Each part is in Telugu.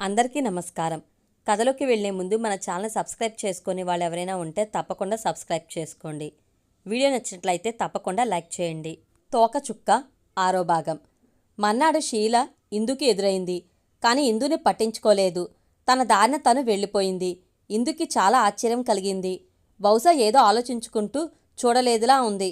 అందరికీ నమస్కారం. కథలోకి వెళ్ళే ముందు మన ఛానల్ సబ్స్క్రైబ్ చేసుకొని వాళ్ళు ఎవరైనా ఉంటే తప్పకుండా సబ్స్క్రైబ్ చేసుకోండి. వీడియో నచ్చినట్లయితే తప్పకుండా లైక్ చేయండి. తోక చుక్క ఆరో భాగం. మన్నాడు షీల ఇందుకి ఎదురైంది. కానీ ఇందుని పట్టించుకోలేదు. తన దారిన తను వెళ్ళిపోయింది. ఇందుకి చాలా ఆశ్చర్యం కలిగింది. బహుశా ఏదో ఆలోచించుకుంటూ చూడలేదులా ఉంది.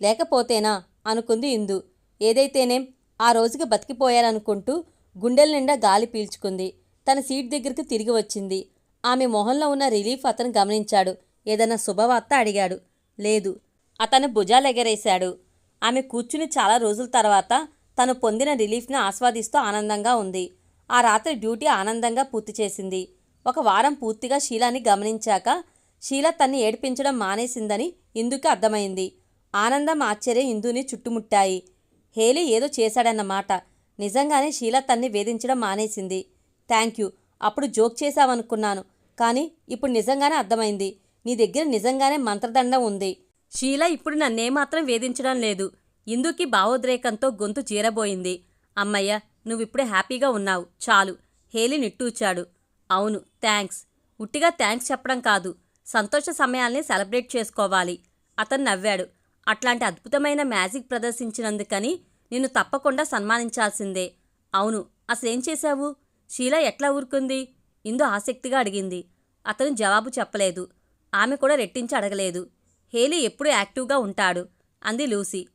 లేకపోతేనా అనుకుంది ఇందు. ఏదైతేనేం ఆ రోజుకి బతికిపోయారనుకుంటూ గుండెల నిండా గాలి పీల్చుకుంది. తన సీట్ దగ్గరికి తిరిగి వచ్చింది. ఆమె మొహంలో ఉన్న రిలీఫ్ అతను గమనించాడు. ఏదైనా శుభవార్త అడిగాడు. లేదు. అతను భుజాలెగరేశాడు ఆమె కూర్చుని చాలా రోజుల తర్వాత తను పొందిన రిలీఫ్ని ఆస్వాదిస్తూ ఆనందంగా ఉంది. ఆ రాత్రి డ్యూటీ ఆనందంగా పూర్తి చేసింది. ఒక వారం పూర్తిగా షీలాని గమనించాక షీల తన్ని ఏడిపించడం మానేసిందని ఇందుకు అర్థమైంది. ఆనందం ఆశ్చర్యం ఇందుని చుట్టుముట్టాయి. హేలీ ఏదో చేశాడన్నమాట. నిజంగానే షీల తన్ని వేధించడం మానేసింది. Thank you. అప్పుడు జోక్ చేశావనుకున్నాను. కానీ ఇప్పుడు నిజంగానే అర్థమైంది. నీ దగ్గర నిజంగానే మంత్రదండం ఉంది. షీలా ఇప్పుడు నన్నేమాత్రం వేధించడం లేదు. ఇందుకి భావోద్రేకంతో గొంతు చీరబోయింది. అమ్మయ్య నువ్విప్పుడే హ్యాపీగా ఉన్నావు. చాలు. హేలి నిట్టూచాడు అవును థ్యాంక్స్. ఉట్టిగా థ్యాంక్స్ చెప్పడం కాదు. సంతోష సమయాల్ని సెలబ్రేట్ చేసుకోవాలి. అతను నవ్వాడు. అట్లాంటి అద్భుతమైన మ్యాజిక్ ప్రదర్శించినందుకని నిన్ను తప్పకుండా సన్మానించాల్సిందే. అవును అసలేం చేశావు? షీల ఎట్లా ఊరుకుంది? ఇందు ఆసక్తిగా అడిగింది. అతను జవాబు చెప్పలేదు. ఆమె కూడా రెట్టించి అడగలేదు. హేలీ ఎప్పుడూ యాక్టివ్గా ఉంటాడు అంది లూసీ.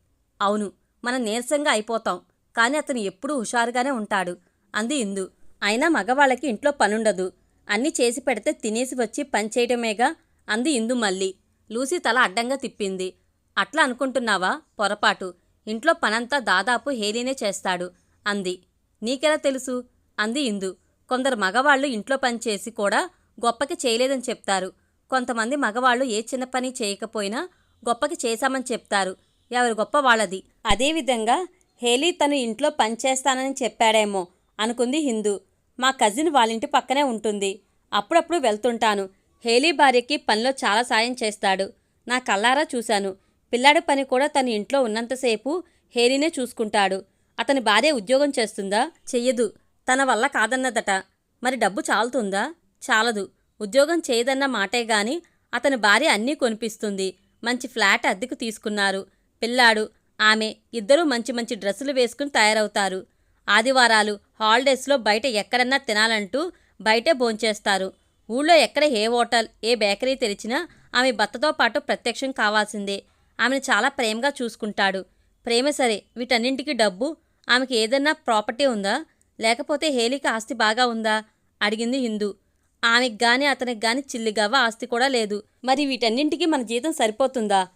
అవును మనం నీరసంగా అయిపోతాం కానీ అతను ఎప్పుడూ హుషారుగానే ఉంటాడు అంది ఇందు. అయినా మగవాళ్ళకి ఇంట్లో పనుండదు. అన్నీ చేసి పెడితే తినేసి వచ్చి పనిచేయడమేగా అంది ఇందు మళ్ళీ. లూసీ తల అడ్డంగా తిప్పింది. అట్లా అనుకుంటున్నావా? పొరపాటు. ఇంట్లో పనంతా దాదాపు హేలీనే చేస్తాడు అంది. నీకెలా తెలుసు? అంది ఇందు. కొందరు మగవాళ్ళు ఇంట్లో పని చేసి కూడా గొప్పకి చేయలేదని చెప్తారు. కొంతమంది మగవాళ్ళు ఏ చిన్న పని చేయకపోయినా గొప్పకి చేశామని చెప్తారు. ఎవరి గొప్ప వాళ్ళది? అదేవిధంగా హేలీ తను ఇంట్లో పని చేస్తానని చెప్పాడేమో అనుకుంది హిందూ. మా కజిన్ వాళ్ళింటి పక్కనే ఉంటుంది. అప్పుడప్పుడు వెళ్తుంటాను. హేలీ భార్యకి పనిలో చాలా సాయం చేస్తాడు. నా కల్లారా చూశాను. పిల్లాడి పని కూడా తన ఇంట్లో ఉన్నంతసేపు హేలీనే చూసుకుంటాడు. అతని భార్య ఉద్యోగం చేస్తుందా? చెయ్యదు. తన వల్ల కాదన్నదట. మరి డబ్బు చాలుతుందా? చాలదు. ఉద్యోగం చేయదన్న మాటే గాని అతని భార్య అన్నీ కొనిపిస్తుంది. మంచి ఫ్లాట్ అద్దెకు తీసుకున్నారు. పిల్లాడు ఆమె ఇద్దరూ మంచి మంచి డ్రెస్సులు వేసుకుని తయారవుతారు. ఆదివారాలు హాలిడేస్లో బయట ఎక్కడన్నా తినాలంటూ బయటే భోంచేస్తారు. ఊళ్ళో ఎక్కడ ఏ హోటల్ ఏ బేకరీ తెరిచినా ఆమె భర్తతో పాటు ప్రత్యక్షం కావాల్సిందే. ఆమెను చాలా ప్రేమగా చూసుకుంటాడు. ప్రేమ సరే వీటన్నింటికి డబ్బు ఆమెకి ఏదన్నా ప్రాపర్టీ ఉందా? లేకపోతే హేలీకి ఆస్తి బాగా ఉందా? అడిగింది హిందూ. ఆమెకు గాని అతనికి గాని చిల్లిగవ్వ ఆస్తి కూడా లేదు. మరి వీటన్నింటికి మన జీతం సరిపోతుందా?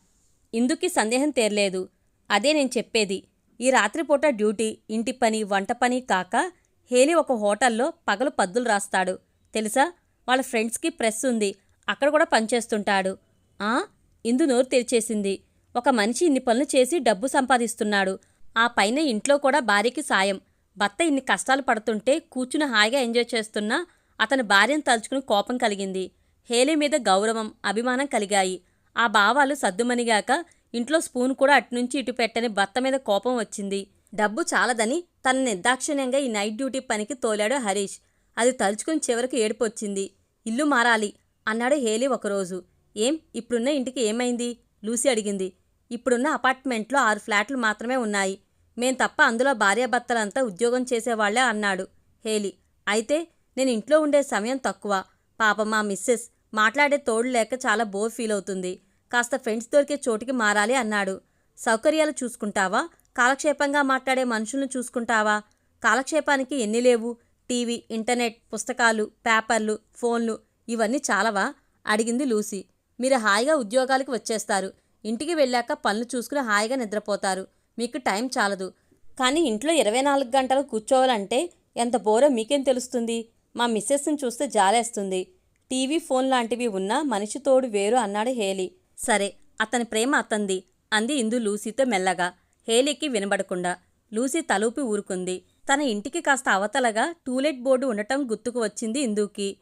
ఇందుకి సందేహం తేరలేదు. అదే నేను చెప్పేది. ఈ రాత్రిపూట డ్యూటీ ఇంటి పని వంట పని కాక హేలి ఒక హోటల్లో పగలు పద్దులు రాస్తాడు. తెలుసా? వాళ్ళ ఫ్రెండ్స్కి ప్రెస్ ఉంది. అక్కడ కూడా పనిచేస్తుంటాడు ఆ? ఇందు నోరు తెరిచేసింది. ఒక మనిషి ఇన్ని పనులు చేసి డబ్బు సంపాదిస్తున్నాడు. ఆ పైన ఇంట్లో కూడా భార్యకి సాయం. భర్త ఇన్ని కష్టాలు పడుతుంటే కూర్చుని హాయిగా ఎంజాయ్ చేస్తున్నా అతని భార్యను తలుచుకుని కోపం కలిగింది. హేలీ మీద గౌరవం అభిమానం కలిగాయి. ఆ భావాలు సద్దుమణిగాక ఇంట్లో స్పూన్ కూడా అటునుంచి ఇటు పెట్టని భర్త మీద కోపం వచ్చింది. డబ్బు చాలదని తన నిర్దాక్షిణ్యంగా ఈ నైట్ డ్యూటీ పనికి తోలాడు హరీష్. అది తలుచుకుని చివరకు ఏడుపొచ్చింది. ఇల్లు మారాలి అన్నాడు హేలీ ఒకరోజు. ఏం? ఇప్పుడున్న ఇంటికి ఏమైంది? లూసీ అడిగింది. ఇప్పుడున్న అపార్ట్మెంట్లో ఆరు ఫ్లాట్లు మాత్రమే ఉన్నాయి. మేం తప్ప అందులో భార్యాభర్తలంతా ఉద్యోగం చేసేవాళ్ళే అన్నాడు హేలీ. అయితే నేను ఇంట్లో ఉండే సమయం తక్కువ. పాప మా మిస్సెస్ మాట్లాడే తోడు లేక చాలా బోర్ ఫీల్ అవుతుంది కాస్త ఫ్రెండ్స్ దొరికే చోటికి మారాలి అన్నాడు. సౌకర్యాలు చూసుకుంటావా? కాలక్షేపంగా మాట్లాడే మనుషులను చూసుకుంటావా? కాలక్షేపానికి ఎన్ని లేవు? టీవీ ఇంటర్నెట్ పుస్తకాలు పేపర్లు ఫోన్లు ఇవన్నీ చాలవా? అడిగింది లూసీ. మీరు హాయిగా ఉద్యోగాలకు వచ్చేస్తారు. ఇంటికి వెళ్ళాక పనులు చూసుకుని హాయిగా నిద్రపోతారు. మీకు టైం చాలదు. కానీ ఇంట్లో ఇరవై నాలుగు గంటలు కూర్చోవాలంటే ఎంత బోరో మీకేం తెలుస్తుంది? మా మిస్సెస్ని చూస్తే జాలేస్తుంది. టీవీ ఫోన్ లాంటివి ఉన్నా మనిషి తోడు వేరు అన్నాడు హేలీ. సరే అతని ప్రేమ అతంది అంది ఇందు లూసీతో మెల్లగా. హేలీకి వినబడకుండా. లూసీ తలూపి ఊరుకుంది. తన ఇంటికి కాస్త అవతలగా టూలెట్ బోర్డు ఉండటం గుర్తుకు వచ్చింది ఇందుకి.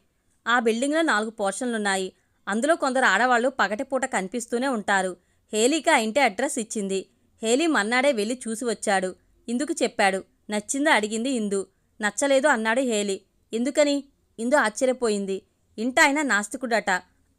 ఆ బిల్డింగ్లో నాలుగు పోర్షన్లున్నాయి. అందులో కొందరు ఆడవాళ్ళు పగటిపూట కనిపిస్తూనే ఉంటారు. హేలీకి ఆ ఇంటి అడ్రస్ ఇచ్చింది. హేలీ మన్నాడే వెళ్ళి చూసి వచ్చాడు. ఇందుకు చెప్పాడు. నచ్చిందా అడిగింది ఇందు. నచ్చలేదు అన్నాడు హేలీ. ఎందుకని? ఇందు ఆశ్చర్యపోయింది. ఇంట ఆయన నాస్తికుడట.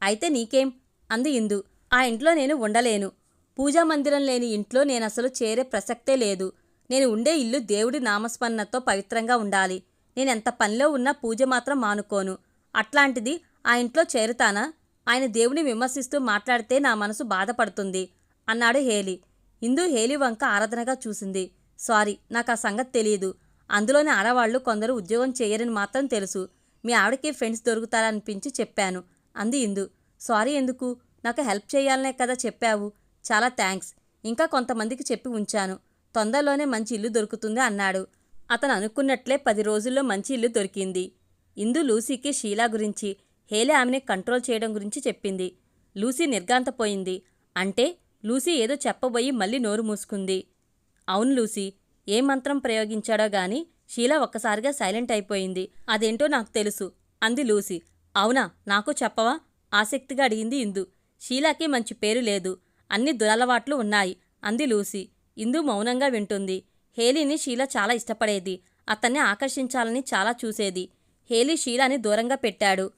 అయితే నీకేం? అంది ఇందు. ఆ ఇంట్లో నేను ఉండలేను. పూజా మందిరం లేని ఇంట్లో నేనసలు చేరే ప్రసక్తే లేదు. నేను ఉండే ఇల్లు దేవుడి నామస్మరణతో పవిత్రంగా ఉండాలి. నేనెంత పనిలో ఉన్నా పూజ మాత్రం మానుకోను. అట్లాంటిది ఆ ఇంట్లో చేరుతానా? ఆయన దేవుని విమర్శిస్తూ మాట్లాడితే నా మనసు బాధపడుతుంది అన్నాడు హేలి. ఇందు హేలి వంక ఆరాధనగా చూసింది. సారీ నాకు ఆ సంగతి తెలియదు. అందులోని ఆడవాళ్ళు కొందరు ఉద్యోగం చేయరని మాత్రం తెలుసు. మీ ఆవిడకి ఫ్రెండ్స్ దొరుకుతారనిపించి చెప్పాను. అంది ఇందు. సారీ ఎందుకు? నాకు హెల్ప్ చేయాలనే కదా చెప్పావు. చాలా థ్యాంక్స్ ఇంకా కొంతమందికి చెప్పి ఉంచాను. తొందరలోనే మంచి ఇల్లు దొరుకుతుంది అన్నాడు. అతను అనుకున్నట్లే పది రోజుల్లో మంచి ఇల్లు దొరికింది. ఇందు లూసీకి షీలా గురించి హేలే ఆమెని కంట్రోల్ చేయడం గురించి చెప్పింది. లూసీ నిర్గాంతపోయింది అంటే లూసీ ఏదో చెప్పబోయి మళ్ళీ నోరు మూసుకుంది. అవును లూసీ ఏ మంత్రం ప్రయోగించాడో గాని షీలా ఒక్కసారిగా సైలెంట్ అయిపోయింది. అదేంటో నాకు తెలుసు అంది లూసీ. అవునా నాకు చెప్పవా? ఆసక్తిగా అడిగింది ఇందు. షీలాకి మంచి పేరు లేదు అన్ని దురలవాట్లు ఉన్నాయి అంది లూసీ. ఇందు మౌనంగా వింటుంది. హేలీని షీలా చాలా ఇష్టపడేది అతన్ని ఆకర్షించాలని చాలా చూసేది. హేలీ షీలాని దూరంగా పెట్టాడు.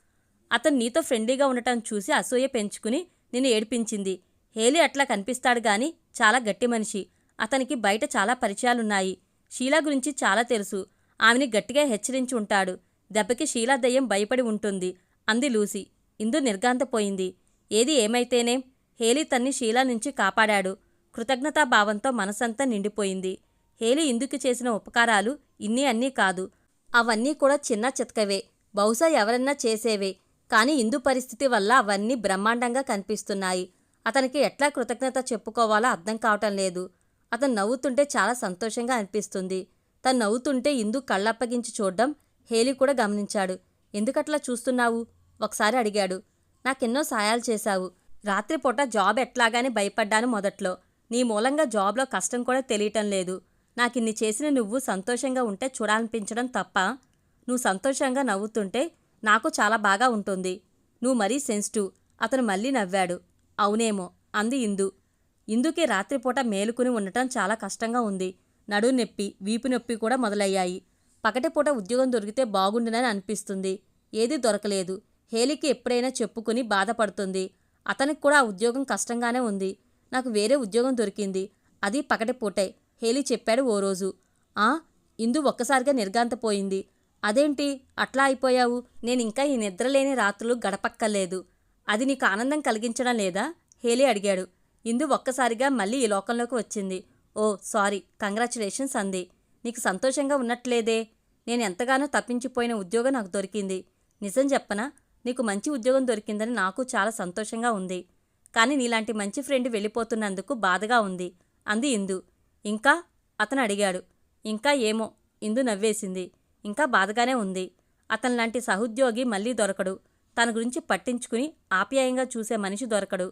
అతను నీతో ఫ్రెండ్లీగా ఉండటం చూసి అసూయ పెంచుకుని నిన్ను ఏడిపించింది. హేలీ అట్లా కనిపిస్తాడు గాని చాలా గట్టి మనిషి. అతనికి బయట చాలా పరిచయాలున్నాయి. షీలా గురించి చాలా తెలుసు. ఆమెని గట్టిగా హెచ్చరించి ఉంటాడు. దెబ్బకి షీలా దయ్యం భయపడి ఉంటుంది. అంది లూసి. ఇందు నిర్గాంతపోయింది ఏది ఏమైతేనేం హేలీ తన్ని షీలా నుంచి కాపాడాడు. కృతజ్ఞతాభావంతో మనసంతా నిండిపోయింది. హేలీ ఇందుకు చేసిన ఉపకారాలు ఇన్ని అన్నీ కాదు. అవన్నీ కూడా చిన్న చితకవే. బహుశా ఎవరన్నా చేసేవే. కానీ ఇందు పరిస్థితి వల్ల అవన్నీ బ్రహ్మాండంగా కనిపిస్తున్నాయి. అతనికి ఎట్లా కృతజ్ఞత చెప్పుకోవాలో అర్థం కావటం లేదు. అతను నవ్వుతుంటే చాలా సంతోషంగా అనిపిస్తుంది. తను నవ్వుతుంటే ఇందు కళ్ళప్పగించి చూడడం హేలీ కూడా గమనించాడు. ఎందుకట్లా చూస్తున్నావు? ఒకసారి అడిగాడు. నాకెన్నో సాయాలు చేశావు. రాత్రిపూట జాబ్ ఎట్లాగానే భయపడ్డాను మొదట్లో. నీ మూలంగా జాబ్లో కష్టం కూడా తెలియటం లేదు. నాకిన్ని చేసిన నువ్వు సంతోషంగా ఉంటే చూడాలనిపించడం తప్ప నువ్వు సంతోషంగా నవ్వుతుంటే నాకు చాలా బాగా ఉంటుంది. నువ్వు మరీ సెన్సిటివ్. అతను మళ్ళీ నవ్వాడు. అవునేమో అంది ఇందు. ఇందుకి రాత్రిపూట మేలుకుని ఉండటం చాలా కష్టంగా ఉంది. నడు నొప్పి వీపు నొప్పి కూడా మొదలయ్యాయి. పగటిపూట ఉద్యోగం దొరికితే బాగుండునని అనిపిస్తుంది. ఏదీ దొరకలేదు. హేలికి ఎప్పుడైనా చెప్పుకుని బాధపడుతుంది. అతనికి కూడా ఆ ఉద్యోగం కష్టంగానే ఉంది. నాకు వేరే ఉద్యోగం దొరికింది. అది పగటిపూటే. హేలీ చెప్పాడు ఓ రోజు. ఆ? ఇందు ఒక్కసారిగా నిర్గాంతపోయింది అదేంటి? అట్లా అయిపోయావు. నేనింకా ఈ నిద్రలేని రాత్రులు గడపక్కర్లేదు. అది నీకు ఆనందం కలిగించడం లేదా? హేలీ అడిగాడు. ఇందు ఒక్కసారిగా మళ్ళీ ఈ లోకంలోకి వచ్చింది. ఓ సారీ కంగ్రాచులేషన్స్ అంది. నీకు సంతోషంగా ఉన్నట్లేదే? నేను ఎంతగానో తప్పించిపోయిన ఉద్యోగం నాకు దొరికింది. నిజం చెప్పనా? నీకు మంచి ఉద్యోగం దొరికిందని నాకు చాలా సంతోషంగా ఉంది. కానీ నీలాంటి మంచి ఫ్రెండ్ వెళ్ళిపోతున్నందుకు బాధగా ఉంది అంది ఇందు. ఇంకా? అతను అడిగాడు. ఇంకా ఏమో? ఇందు నవ్వేసింది. ఇంకా బాధగానే ఉంది. అతనిలాంటి సహోద్యోగి మళ్ళీ దొరకడు. తన గురించి పట్టించుకుని ఆప్యాయంగా చూసే మనిషి దొరకడు.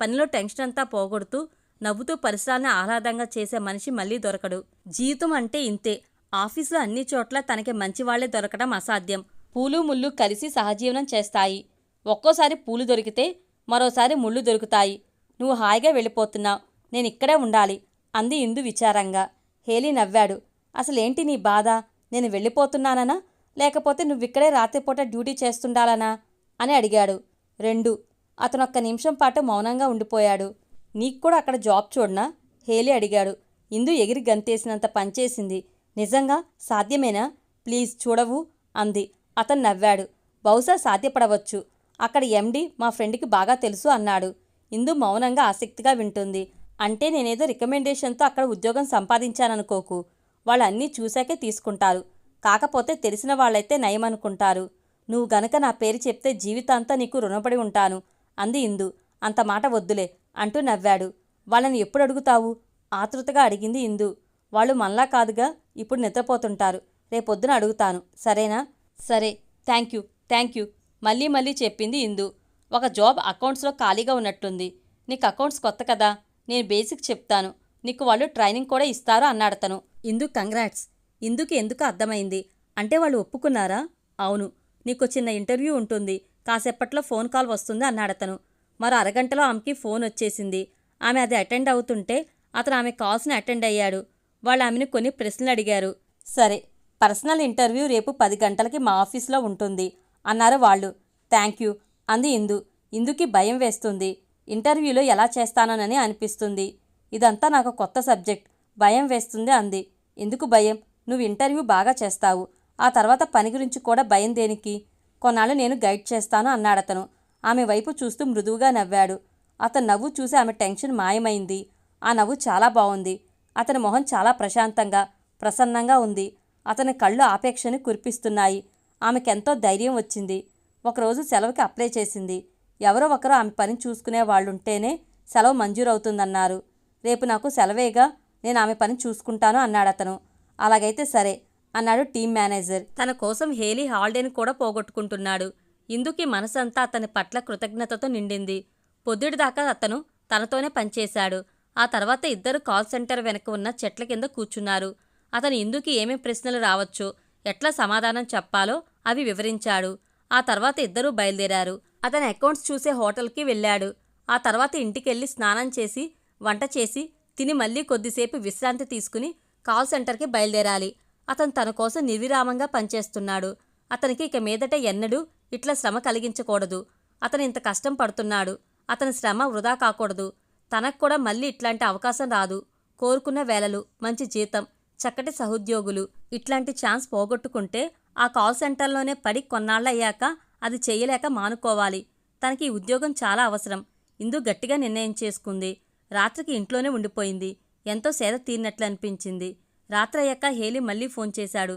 పనిలో టెన్షన్ అంతా పోగొడుతూ నవ్వుతూ పరిసరాలను ఆహ్లాదంగా చేసే మనిషి మళ్ళీ దొరకడు. జీవితం అంటే ఇంతే. ఆఫీసులో అన్ని చోట్ల తనకి మంచివాళ్ళే దొరకడం అసాధ్యం. పూలు ముళ్ళు కలిసి సహజీవనం చేస్తాయి. ఒక్కోసారి పూలు దొరికితే మరోసారి ముళ్ళు దొరుకుతాయి. నువ్వు హాయిగా వెళ్ళిపోతున్నావు. నేను ఇక్కడే ఉండాలి. అంది ఇందు విచారంగా. హేలీ నవ్వాడు. అసలేంటి నీ బాధ? నేను వెళ్ళిపోతున్నాననా? లేకపోతే నువ్విక్కడే రాత్రిపూట డ్యూటీ చేస్తుండాలనా? అని అడిగాడు. రెండు అతను ఒక్క నిమిషం పాటు మౌనంగా ఉండిపోయాడు. నీకు కూడా అక్కడ జాబ్ చూడనా? హేలీ అడిగాడు. ఇందు ఎగిరి గంతేసినంత పనిచేసింది. నిజంగా సాధ్యమేనా? ప్లీజ్ చూడవు అంది. అతను నవ్వాడు. బహుశా సాధ్యపడవచ్చు. అక్కడ ఎండి మా ఫ్రెండ్కి బాగా తెలుసు అన్నాడు. ఇందు మౌనంగా ఆసక్తిగా వింటుంది. అంటే నేనేదో రికమెండేషన్తో అక్కడ ఉద్యోగం సంపాదించాననుకోకు. వాళ్ళన్నీ చూశాకే తీసుకుంటారు. కాకపోతే తెలిసిన వాళ్ళైతే నయమనుకుంటారు. నువ్వు గనక నా పేరు చెప్తే జీవితాంతా నీకు రుణపడి ఉంటాను. అంది ఇందు. అంత మాట వద్దులే అంటూ నవ్వాడు. వాళ్ళని ఎప్పుడు అడుగుతావు? ఆతృతగా అడిగింది ఇందు. వాళ్ళు మనలా కాదుగా ఇప్పుడు నిద్రపోతుంటారు. రేపొద్దున అడుగుతాను. సరేనా? సరే. Thank you. Thank you. మళ్ళీ మళ్ళీ చెప్పింది ఇందు. ఒక జాబ్ అకౌంట్స్లో ఖాళీగా ఉన్నట్టుంది. నీకు అకౌంట్స్ కొత్త కదా? నేను బేసిక్ చెప్తాను. నీకు వాళ్ళు ట్రైనింగ్ కూడా ఇస్తారు అన్నాడతను. ఇందు కంగ్రాట్స్. ఇందుకు ఎందుకు అర్థమైంది? అంటే వాళ్ళు ఒప్పుకున్నారా? అవును. నీకు చిన్న ఇంటర్వ్యూ ఉంటుంది. కాసేపట్లో ఫోన్ కాల్ వస్తుంది అన్నాడతను మరో అరగంటలో ఆమెకి ఫోన్ వచ్చేసింది. ఆమె అది అటెండ్ అవుతుంటే అతను ఆమె కాల్స్ని అటెండ్ అయ్యాడు. వాళ్ళు ఆమెను కొన్ని ప్రశ్నలు అడిగారు. సరే పర్సనల్ ఇంటర్వ్యూ రేపు పది గంటలకి మా ఆఫీస్లో ఉంటుంది అన్నారు వాళ్ళు. థ్యాంక్ యూ అంది ఇందు. ఇందుకి భయం వేస్తుంది. ఇంటర్వ్యూలో ఎలా చేస్తానోనని అనిపిస్తుంది. ఇదంతా నాకు కొత్త సబ్జెక్ట్. భయం వేస్తుంది అంది. ఎందుకు భయం? నువ్వు ఇంటర్వ్యూ బాగా చేస్తావు. ఆ తర్వాత పని గురించి కూడా భయం దేనికి? కొన్నాళ్ళు నేను గైడ్ చేస్తాను అన్నాడతను ఆమె వైపు చూస్తూ మృదువుగా నవ్వాడు. అతను నవ్వు చూసి ఆమె టెన్షన్ మాయమైంది. ఆ నవ్వు చాలా బాగుంది అతని మొహం చాలా ప్రశాంతంగా ప్రసన్నంగా ఉంది. అతని కళ్ళు ఆపేక్షని కురిపిస్తున్నాయి. ఆమెకెంతో ధైర్యం వచ్చింది. ఒకరోజు సెలవుకి అప్లై చేసింది. ఎవరో ఒకరు ఆమె పని చూసుకునే వాళ్ళుంటేనే సెలవు మంజూరవుతుందన్నారు. రేపు నాకు సెలవేగా నేను ఆమె పని చూసుకుంటాను అన్నాడతను అలాగైతే సరే అన్నాడు టీం మేనేజర్. తన కోసం హేలీ హాలిడేని కూడా పోగొట్టుకుంటున్నాడు. ఇందుకి మనసంతా అతని పట్ల కృతజ్ఞతతో నిండింది. పొద్దుడిదాకా అతను తనతోనే పనిచేశాడు. ఆ తర్వాత ఇద్దరు కాల్ సెంటర్ వెనక ఉన్న చెట్ల కింద కూర్చున్నారు. అతను ఇందుకి ఏమేం ప్రశ్నలు రావచ్చో ఎట్లా సమాధానం చెప్పాలో అవి వివరించాడు. ఆ తర్వాత ఇద్దరూ బయలుదేరారు. అతని అకౌంట్స్ చూసే హోటల్కి వెళ్ళాడు. ఆ తర్వాత ఇంటికెళ్ళి స్నానం చేసి వంట చేసి తిని మళ్ళీ కొద్దిసేపు విశ్రాంతి తీసుకుని కాల్ సెంటర్కి బయలుదేరాలి. అతను తన కోసం నిర్విరామంగా పనిచేస్తున్నాడు. అతనికి ఇక మీదట ఎన్నడూ ఇట్లా శ్రమ కలిగించకూడదు. అతను ఇంత కష్టం పడుతున్నాడు. అతని శ్రమ వృధా కాకూడదు. తనకు కూడా మళ్ళీ ఇట్లాంటి అవకాశం రాదు. కోరుకున్న వేళలు మంచి జీతం చక్కటి సహోద్యోగులు ఇట్లాంటి ఛాన్స్ పోగొట్టుకుంటే ఆ కాల్ సెంటర్లోనే పడి కొన్నాళ్ళయ్యాక అది చేయలేక మానుకోవాలి. తనకి ఈ ఉద్యోగం చాలా అవసరం. ఇందు గట్టిగా నిర్ణయం చేసుకుంది. రాత్రికి ఇంట్లోనే ఉండిపోయింది. ఎంతో సేద తీరినట్లు అనిపించింది. రాత్రయ్యాక హేలి మళ్ళీ ఫోన్ చేశాడు.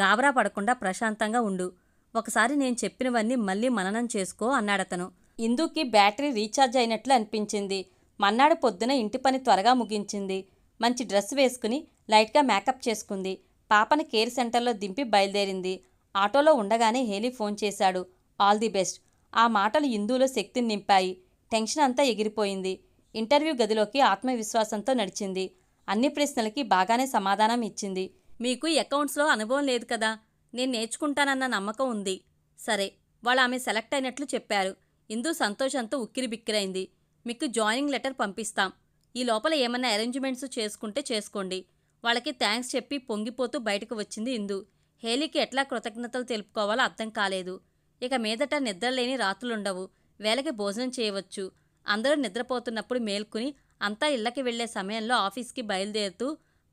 గాబరా పడకుండా ప్రశాంతంగా ఉండు. ఒకసారి నేను చెప్పినవన్నీ మళ్ళీ మననం చేసుకో అన్నాడతను. ఇందుకి బ్యాటరీ రీఛార్జ్ అయినట్లు అనిపించింది. మన్నాడు పొద్దున ఇంటి పని త్వరగా ముగించింది. మంచి డ్రెస్ వేసుకుని లైట్గా మేకప్ చేసుకుంది. పాపని కేర్ సెంటర్లో దింపి బయలుదేరింది. ఆటోలో ఉండగానే హేలీ ఫోన్ చేశాడు. All the best. ఆ మాటలు ఇందులో శక్తిని నింపాయి. టెన్షన్ అంతా ఎగిరిపోయింది. ఇంటర్వ్యూ గదిలోకి ఆత్మవిశ్వాసంతో నడిచింది. అన్ని ప్రశ్నలకి బాగానే సమాధానం ఇచ్చింది. మీకు అకౌంట్స్లో అనుభవం లేదు కదా? నేను నేర్చుకుంటానన్న నమ్మకం ఉంది. సరే వాళ్ళు ఆమె సెలెక్ట్ అయినట్లు చెప్పారు. ఇందు సంతోషంతో ఉక్కిరి బిక్కిరైంది. మీకు జాయినింగ్ లెటర్ పంపిస్తాం. ఈ లోపల ఏమన్నా అరేంజ్మెంట్స్ చేసుకుంటే చేసుకోండి. వాళ్ళకి థ్యాంక్స్ చెప్పి పొంగిపోతూ బయటకు వచ్చింది ఇందు. హేలీకి ఎట్లా కృతజ్ఞతలు తెలుపుకోవాలో అర్థం కాలేదు. ఇక మీదట నిద్రలేని రాత్రులుండవు. వేళకి భోజనం చేయవచ్చు. అందరూ నిద్రపోతున్నప్పుడు మేల్కొని అంతా ఇళ్ళకి వెళ్ళే సమయంలో ఆఫీస్కి బయలుదేరుతూ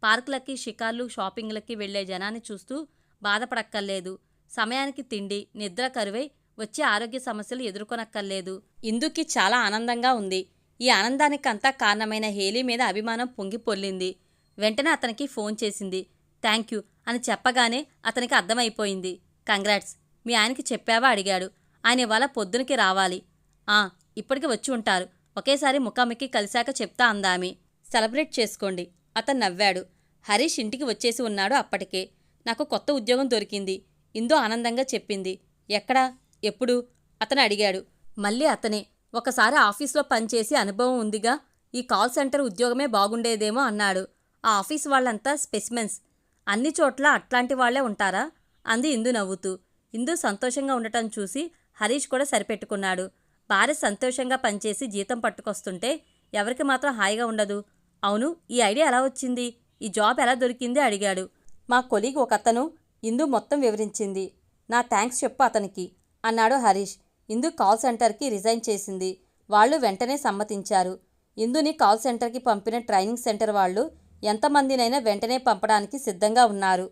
పార్కులకి షికార్లు షాపింగ్లకి వెళ్ళే జనాన్ని చూస్తూ బాధపడక్కర్లేదు. సమయానికి తిండి నిద్ర కరువై వచ్చే ఆరోగ్య సమస్యలు ఎదుర్కొనక్కర్లేదు. ఇందుకి చాలా ఆనందంగా ఉంది. ఈ ఆనందానికి అంతా కారణమైన హేలీ మీద అభిమానం పొంగిపొల్లింది వెంటనే అతనికి ఫోన్ చేసింది. థ్యాంక్ యూ అని చెప్పగానే అతనికి అర్థమైపోయింది. కంగ్రాట్స్! మీ ఆయనకి చెప్పావా? అడిగాడు. ఆయన ఇవాళ పొద్దునకి రావాలి. ఆ ఇప్పటికి వచ్చి ఉంటారు. ఒకేసారి ముఖాముఖి కలిశాక చెప్తా అందామి. సెలబ్రేట్ చేసుకోండి. అతను నవ్వాడు. హరీష్ ఇంటికి వచ్చేసి ఉన్నాడు అప్పటికే. నాకు కొత్త ఉద్యోగం దొరికింది. ఇందో ఆనందంగా చెప్పింది. ఎక్కడా? ఎప్పుడు? అతను అడిగాడు. మళ్ళీ అతనే. ఒకసారి ఆఫీస్లో పనిచేసి అనుభవం ఉందిగా. ఈ కాల్ సెంటర్ ఉద్యోగమే బాగుండేదేమో అన్నాడు. ఆ ఆఫీస్ వాళ్ళంతా స్పెసిమెన్స్. అన్ని చోట్ల అట్లాంటి వాళ్ళే ఉంటారా? అంది ఇందు నవ్వుతూ. ఇందు సంతోషంగా ఉండటం చూసి హరీష్ కూడా సరిపెట్టుకున్నాడు. భార్య సంతోషంగా పనిచేసి జీతం పట్టుకొస్తుంటే ఎవరికి మాత్రం హాయిగా ఉండదు. అవును ఈ ఐడియా ఎలా వచ్చింది? ఈ జాబ్ ఎలా దొరికింది? అడిగాడు. మా కొలీగ్ ఒక అతను ఇందు మొత్తం వివరించింది. నా థ్యాంక్స్ చెప్పు అతనికి అన్నాడు హరీష్. ఇందు కాల్ సెంటర్కి రిజైన్ చేసింది. వాళ్ళు వెంటనే సమ్మతించారు. ఇందుని కాల్ సెంటర్కి పంపిన ట్రైనింగ్ సెంటర్ వాళ్ళు ఎంతమందినైనా వెంటనే పంపడానికి సిద్ధంగా ఉన్నారు.